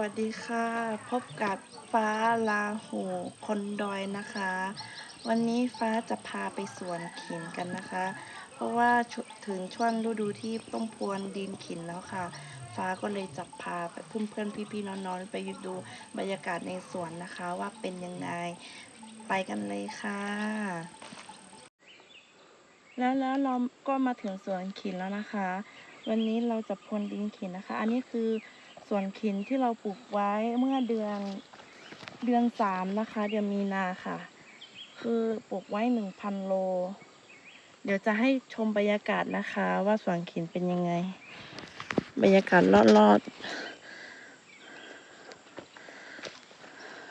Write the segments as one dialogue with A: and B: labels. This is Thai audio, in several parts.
A: วัสดีค่ะ พบกับฟ้าลาหูคนดอยนะคะ วันนี้ฟ้าจะพาไปสวนขินกันนะคะ เพราะว่าถึงช่วงฤดูที่ต้องพรวนดินขินแล้วค่ะ ฟ้าก็เลยจะพาไปเพื่อนเพื่อนพี่ๆน้องๆไปดูบรรยากาศในสวนนะคะว่าเป็นยังไงไปกันเลยค่ะ แล้วแล้วเราก็มาถึงสวนขินแล้วนะคะ วันนี้เราจะพรวนดินขินนะคะ อันนี้คือ สวนขินที่เราปลูกไว้เมื่อเดือนเดือนสามนะคะ เดือนมีนาค่ะ คือปลูกไว้หนึ่งพันโล เดี๋ยวจะให้ชมบรรยากาศนะคะ ว่าสวนขินเป็นยังไง บรรยากาศรอดๆ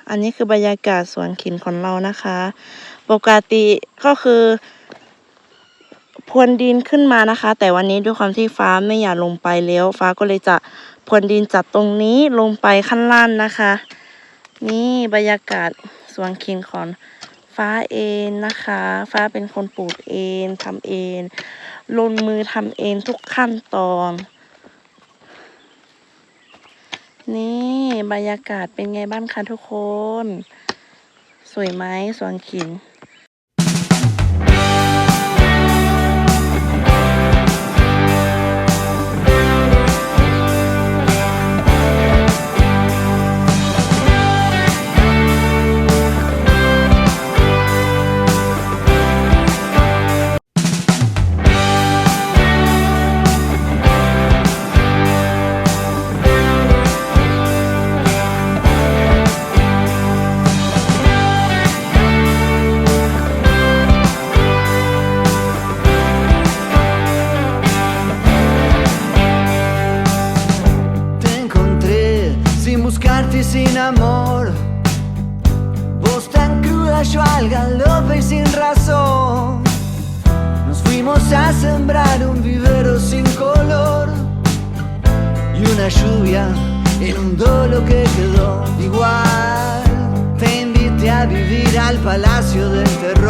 A: อันนี้คือบรรยากาศสวนขินของเรานะคะ ปกติก็คือ พรวนดินขึ้นมานะคะ แต่วันนี้ด้วยความที่ฟ้าไม่อยากลงไปแล้ว ฟ้าก็เลยจะพรวนดินจากตรงนี้ลงไปขั้นล่างนะคะ นี่บรรยากาศสวนขิงของฟ้าเองนะคะ ฟ้าเป็นคนปลูกเองทำเองลงมือทำเองทุกขั้นตอน นี่บรรยากาศเป็นไงบ้างคะทุกคน สวยไหมสวนขิน
B: sin amor. Vos tan cruda, yo al galope y sin razón. Nos fuimos a sembrar un vivero sin color. Y una lluvia inundó lo que quedó igual. Te invité a vivir al palacio del terror.